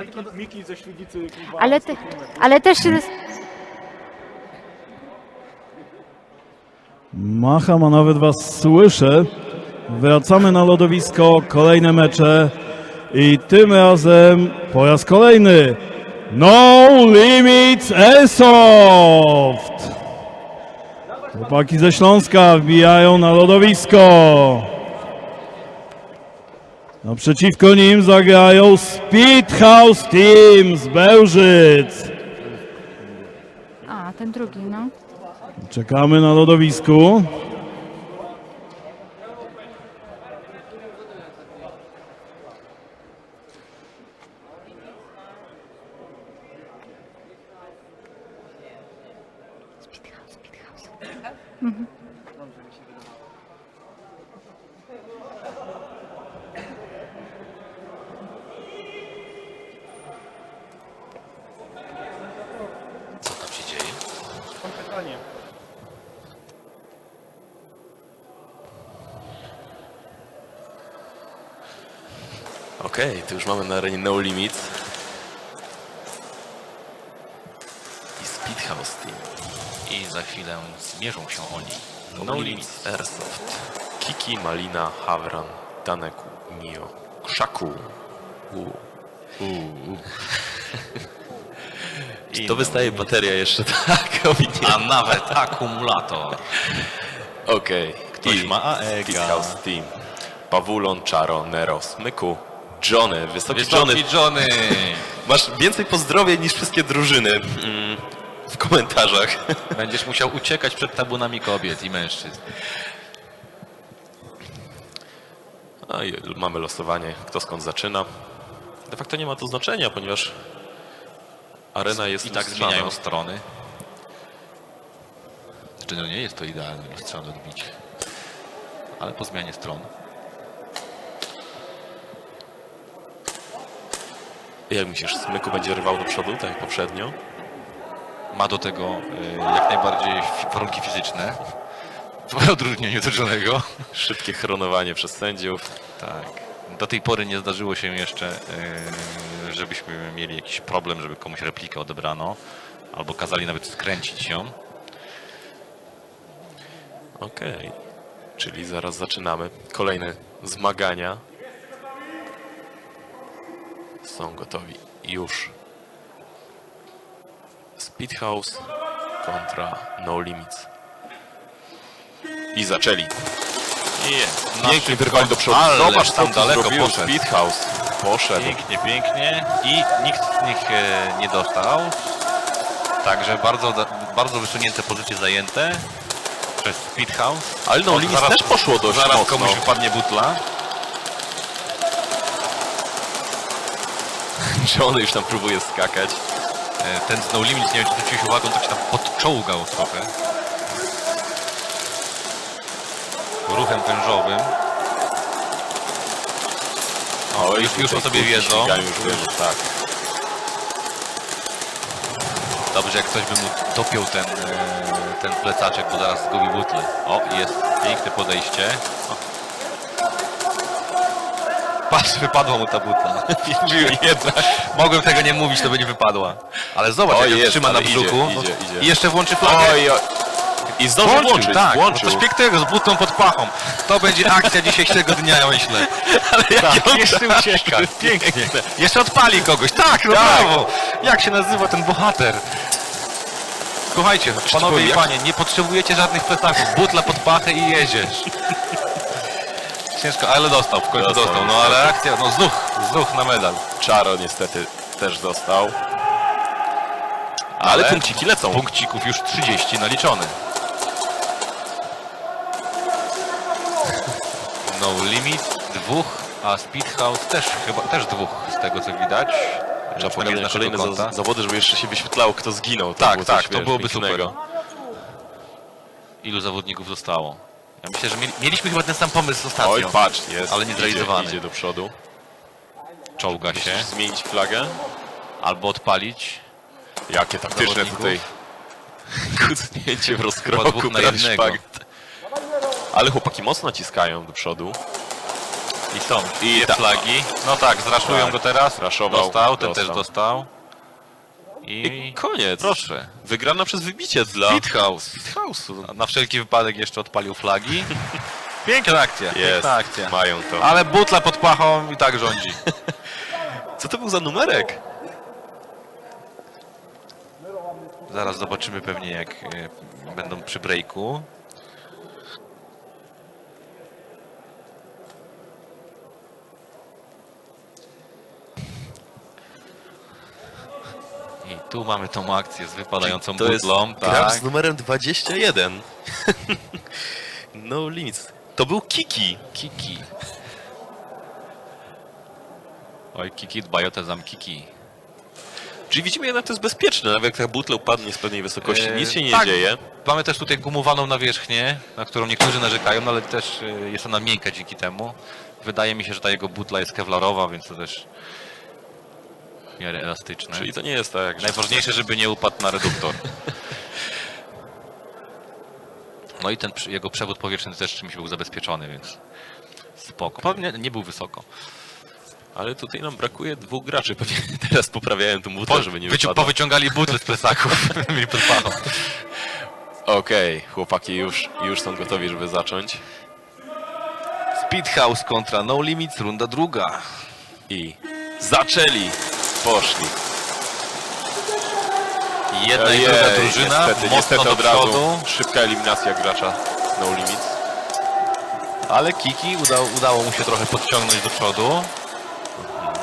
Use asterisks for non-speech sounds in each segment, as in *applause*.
Miki, Miki ze Świdnicy, kurwa, Ale, te, 100 kilometrów. ale też się... Macham, a nawet was słyszę. Wracamy na lodowisko, kolejne mecze i tym razem po raz kolejny No Limits Airsoft! Chłopaki ze Śląska wbijają na lodowisko. Naprzeciwko nim zagrają Speedhouse Team z Bełżyc. A, ten drugi, no. Czekamy na lodowisku. Speedhouse, speedhouse. Co Pytanie. Okej, to już mamy na arenie No Limit. I Speedhouse Team. I za chwilę zmierzą się oni. No Limit Airsoft. Kiki, Malina, Havran, Daneku, Mio, Krzaku. U. *laughs* *laughs* I To wystaje bateria jeszcze, *laughs* tak? A nawet akumulator. Okej. Ktoś I ma AEG. Speedhouse Team. Pawulon, Czaro, Nero, Smyku, Johnny, Wysoki, Wysoki Johnny. Johnny. Masz więcej pozdrowień niż wszystkie drużyny mm, w komentarzach. *laughs* Będziesz musiał uciekać przed tabunami kobiet i mężczyzn. No i mamy losowanie, kto skąd zaczyna. De facto nie ma to znaczenia, ponieważ arena jest I tak lustrzana. zmieniają strony. Znaczy, no nie jest to idealne lustrzane odbicie. Ale po zmianie stron. Jak myślisz, Smyku będzie rwał do przodu, tak jak poprzednio? Ma do tego y, jak najbardziej warunki fizyczne. *laughs* W odróżnieniu do Johnego. Szybkie chronowanie przez sędziów. Tak. Do tej pory nie zdarzyło się jeszcze, yy, żebyśmy mieli jakiś problem, żeby komuś replikę odebrano, albo kazali nawet skręcić ją. Okej, czyli zaraz zaczynamy. Kolejne zmagania. Są gotowi już. Speedhouse kontra No Limits. I zaczęli. Jest. Pięknie wyrwali do przodu. Ale Zobacz, tam daleko poszedł. Speedhouse. Poszedł. Pięknie, pięknie. I nikt z nich e, nie dostał. Także bardzo, bardzo wysunięte pozycje zajęte przez Speedhouse. Ale No zaraz- też poszło dość Zaraz mocno. komuś wypadnie butla. *laughs* Johnny już tam próbuje skakać. E, Ten z No Limit, nie wiem czy zwróciłeś uwagę, on tak się tam podczołgał trochę. Ruchem wężowym. O, już, już o sobie wiedzą. Już wiedzą, tak. Dobrze, jak ktoś by mu dopiął ten, e, ten plecaczek, bo zaraz zgubi butlę. O, jest piękne podejście. O. Patrz, wypadła mu ta butla. *laughs* Jednak. Mogłem tego nie mówić, to by nie wypadła. Ale zobacz, O, jak jest, trzyma na brzuchu. idzie, idzie. I jeszcze włączy flagę. Oj, oj. I zdążył Włączył, włączyć, tak, włączył. Coś pięknego z butą pod pachą. To będzie akcja dzisiejszego dnia, ja myślę. *laughs* Ale jak on jeszcze tak, ucieka. Pięknie. Jeszcze odpali kogoś. Tak, no Tak. brawo. Jak się nazywa ten bohater? Słuchajcie, panowie i panie, nie potrzebujecie żadnych plecaków. Butla pod pachę i jedziesz. Ciężko, ale dostał, w końcu Dostał, dostał. No ale akcja, no zduch, zduch na medal. Czaro niestety też dostał. Ale, punkciki lecą. Punkcików już 30 naliczone. No limit, dwóch, a Speedhouse też chyba, też dwóch z tego co widać. Trzeba z naszego kolejne konta. zawody, żeby jeszcze się wyświetlało, kto zginął. To Tak, było tak, coś, to wiesz, byłoby pięknego. Ilu zawodników zostało? Ja myślę, że mieli, mieliśmy chyba ten sam pomysł ostatnio. Oj, patrz, jest. Ale nie zrealizowany. Idzie, idzie do przodu. Czołga się, zmienić flagę. albo odpalić. Jakie taktyczne Zawodników. tutaj kucnięcie w rozkroku, na prawie jednego. Ale chłopaki mocno naciskają do przodu. I są I dwie ta- flagi. No tak, zraszują Tak. go teraz. Zraszował, Dostał, ten dostał. też dostał. I I koniec. proszę. Wygrana przez wybicie dla Speedhouse. Speedhouse'u. Na wszelki wypadek jeszcze odpalił flagi. *laughs* Piękna akcja, Jest, piękna akcja. mają to. Ale butla pod pachą i tak rządzi. *laughs* Co to był za numerek? Zaraz zobaczymy pewnie jak e, będą przy breaku. I tu mamy tą akcję z wypadającą To jest butlą. gracz Tak. z numerem 21. *laughs* no limits. To był Kiki. Kiki. Oj, Kiki dbają o te zamkiki. Czyli widzimy jednak to jest bezpieczne, nawet jak ta butla upadnie z pewnej wysokości, Eee, nic się nie tak. dzieje. Mamy też tutaj gumowaną nawierzchnię, na którą niektórzy narzekają, no ale też y, jest ona miękka dzięki temu. Wydaje mi się, że ta jego butla jest kevlarowa, więc to też w miarę elastyczne. Czyli to nie jest tak, że Najważniejsze, żeby nie upadł na reduktor. No i ten jego przewód powietrzny też czymś był zabezpieczony, więc spoko. Pewnie nie był wysoko. Ale tutaj nam brakuje dwóch graczy. Pewnie *laughs* teraz poprawiałem tą butlę, żeby nie wyci- wypadła. powyciągali butle z plecaków. Mieli pod pachą. Okej, chłopaki już, już są gotowi, żeby zacząć. Speedhouse kontra No Limits, runda druga. I zaczęli. Poszli. Jedna i druga drużyna niestety, mocno niestety do od razu szybka eliminacja gracza No Limits. ale Kiki udało, udało mu się trochę podciągnąć do przodu.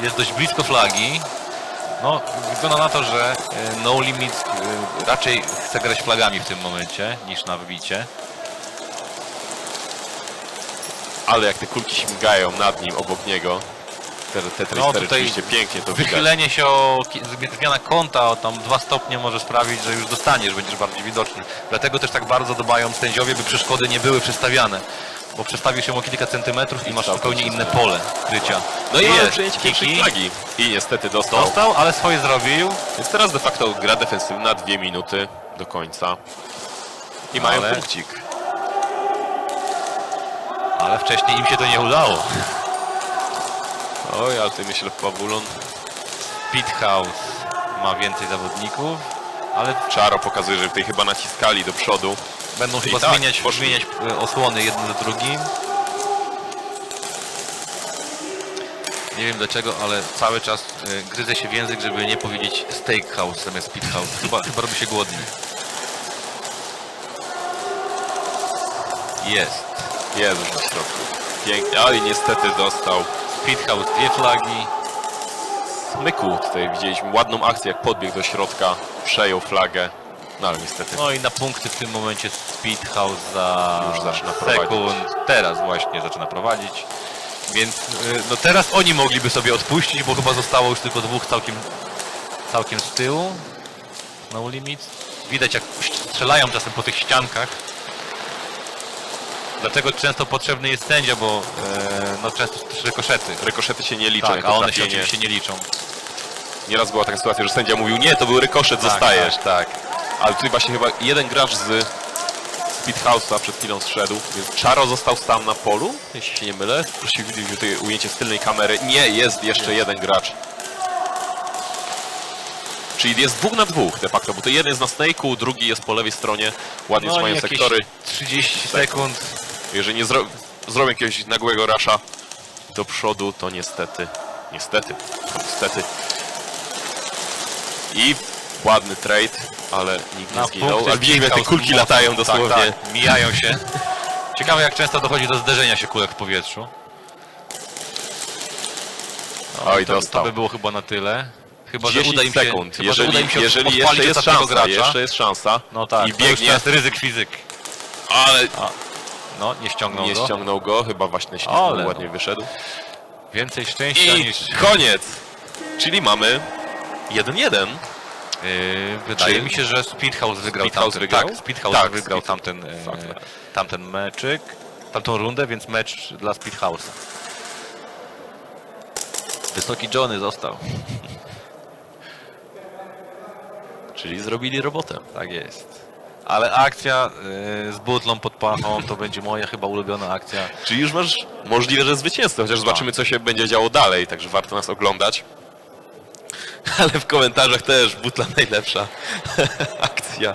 Jest dość blisko flagi. No, wygląda na to, że e, No Limits e, raczej chce grać flagami w tym momencie niż na wybicie. Ale jak te kulki śmigają nad nim, obok niego. Te, te No, tutaj oczywiście pięknie to widać. Wychylenie się o zmiana kąta o tam dwa stopnie może sprawić, że już dostaniesz, będziesz bardziej widoczny. Dlatego też tak bardzo dbają sędziowie, by przeszkody nie były przestawiane. Bo przestawisz się o kilka centymetrów i masz zupełnie inne pole krycia. No i jest przyjęcie pierwszej flagi. I niestety dostał. Dostał, ale swoje zrobił. Więc teraz de facto gra defensywna, dwie minuty do końca. I mają Ale- punkcik. Ale wcześniej im się to nie udało. Oj, ale ty myślę, Pawulon. Speedhouse ma więcej zawodników, ale Czaro pokazuje, że tutaj chyba naciskali do przodu. będą I chyba tak, zmieniać, poszli. zmieniać e, osłony jeden za drugim. Nie wiem dlaczego, ale cały czas e, gryzę się w język, żeby nie powiedzieć steakhouse zamiast speedhouse. Chyba, *laughs* chyba robi się głodny. Jest. Jest już na środku. Pięknie. Oj, niestety dostał. Speedhouse, dwie flagi. Smyku tutaj widzieliśmy ładną akcję, jak podbiegł do środka, przejął flagę. No ale niestety. No i na punkty w tym momencie Speedhouse za Już zaczyna prowadzić. sekund. Teraz właśnie zaczyna prowadzić. Więc y, no teraz oni mogliby sobie odpuścić, bo chyba zostało już tylko dwóch całkiem, całkiem z tyłu. No limit. Widać jak strzelają czasem po tych ściankach. Dlatego często potrzebny jest sędzia, bo e, no często są też rykoszety. Rykoszety się nie liczą Tak, jako a one się trafienie. oczywiście nie liczą. Nieraz była taka sytuacja, że sędzia mówił, nie, to był rykoszet, Tak, zostajesz. Tak, tak. Ale tutaj właśnie chyba jeden gracz z Speedhouse'a przed chwilą zszedł, więc Czaro został sam na polu, jeśli się nie mylę. Proszę widzieć tutaj ujęcie z tylnej kamery. Nie, jest jeszcze jeden gracz. Czyli jest dwóch na dwóch de facto, bo to jeden jest na snake'u, drugi jest po lewej stronie, ładnie No trzymają jakieś sektory. 30 sekund. Jeżeli nie zro zrobią jakiegoś nagłego rasza do przodu, to niestety, niestety, niestety. I ładny trade, ale nikt nie Na zginął. punkty Ale widzimy, te kulki mocno. latają dosłownie. Tak, tak, mijają się. *laughs* Ciekawe jak często dochodzi do zderzenia się kulek w powietrzu. No, Oj, to, dostał. to by było chyba na tyle. Chyba, że 10 uda im się, sekund. chyba, że jeżeli uda im się jeżeli odpalić jeszcze jest ostatniego szansa, gracza. jeszcze jest szansa. No tak, I to już biegnie, teraz ryzyk fizyk. ale No, nie ściągnął nie go. ściągnął go, chyba właśnie ślizgnął, Ale no. ładnie wyszedł. Więcej szczęścia I niż... koniec! Czyli mamy 1-1. Yy, wydaje Czy- mi się, że Speedhouse wygrał Speedhouse tamten, wygrał? Tak, Speedhouse Tak, wygrał Speed- tamten, e, tamten meczyk, tamtą rundę, więc mecz dla Speedhouse'a. Wysoki Johnny został. *laughs* Czyli zrobili robotę. Tak jest. Ale akcja y, z butlą pod pachą to będzie moja chyba ulubiona akcja. Czyli już masz możliwe, że zwycięstwo, chociaż zobaczymy, co się będzie działo dalej, także warto nas oglądać. Ale w komentarzach też butla najlepsza *laughs* akcja.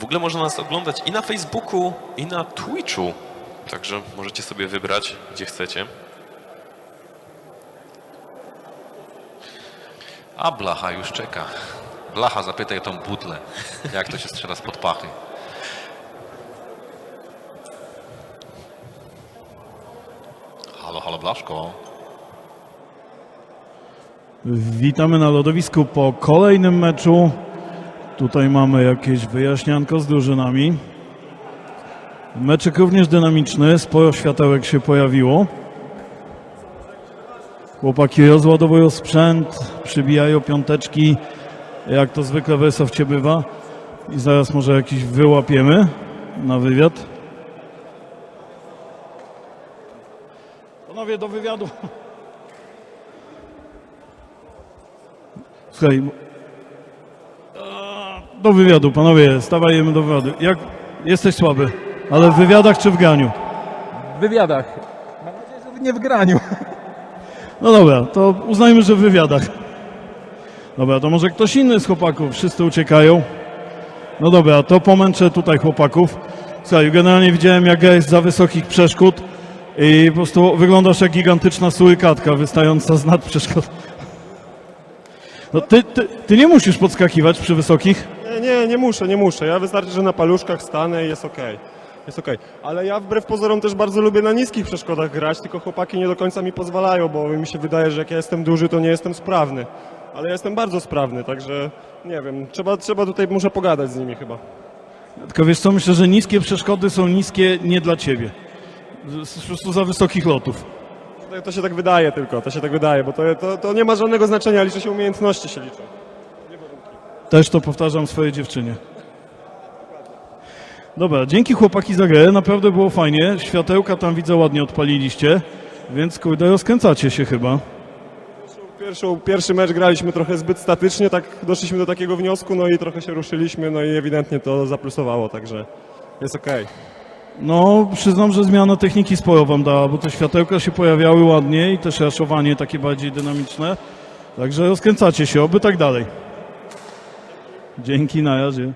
W ogóle można nas oglądać i na Facebooku, i na Twitchu. Także możecie sobie wybrać, gdzie chcecie. A Blacha już czeka. Blacha, zapytaj tą butlę. Jak to się strzela spod pachy. Halo, halo Blaszko. Witamy na lodowisku po kolejnym meczu. Tutaj mamy jakieś wyjaśnianko z drużynami. Meczek również dynamiczny, sporo światełek się pojawiło. Chłopaki rozładowują sprzęt, przybijają piąteczki, jak to zwykle w Airsoftcie bywa. I zaraz może jakiś wyłapiemy na wywiad. Panowie, do wywiadu. Słuchaj, do wywiadu, panowie, stawajemy do wywiadu. Jak jesteś słaby, ale w wywiadach czy w graniu? W wywiadach. Mam nadzieję, że nie w graniu. No dobra, to uznajmy, że w wywiadach. Dobra, to może ktoś inny z chłopaków, wszyscy uciekają. No dobra, to pomęczę tutaj chłopaków. Słuchaj, generalnie widziałem jak jest za wysokich przeszkód i po prostu wyglądasz jak gigantyczna surykatka wystająca z nad przeszkód. No ty, ty, ty nie musisz podskakiwać przy wysokich. Nie, nie, nie muszę, nie muszę. Ja wystarczy, że na paluszkach stanę i jest okej. Jest okej. Ale ja wbrew pozorom też bardzo lubię na niskich przeszkodach grać, tylko chłopaki nie do końca mi pozwalają, bo mi się wydaje, że jak ja jestem duży, to nie jestem sprawny. Ale ja jestem bardzo sprawny, także nie wiem, trzeba, trzeba tutaj, muszę pogadać z nimi chyba. Tylko wiesz co, myślę, że niskie przeszkody są niskie nie dla ciebie. Z- Po prostu za wysokich lotów. To, to się tak wydaje tylko, to się tak wydaje, bo to, to, to nie ma żadnego znaczenia, liczy się umiejętności się liczą. Też to powtarzam swojej dziewczynie. Dobra, dzięki chłopaki za grę, naprawdę było fajnie. Światełka tam widzę ładnie odpaliliście, więc kurde rozkręcacie się chyba. Pierwszą, pierwszy mecz graliśmy trochę zbyt statycznie, tak doszliśmy do takiego wniosku, no i trochę się ruszyliśmy, no i ewidentnie to zaplusowało, także jest okej. No, przyznam, że zmiana techniki sporo wam dała, bo te światełka się pojawiały ładnie i też raszowanie takie bardziej dynamiczne. Także rozkręcacie się, oby tak dalej. Dzięki, na razie.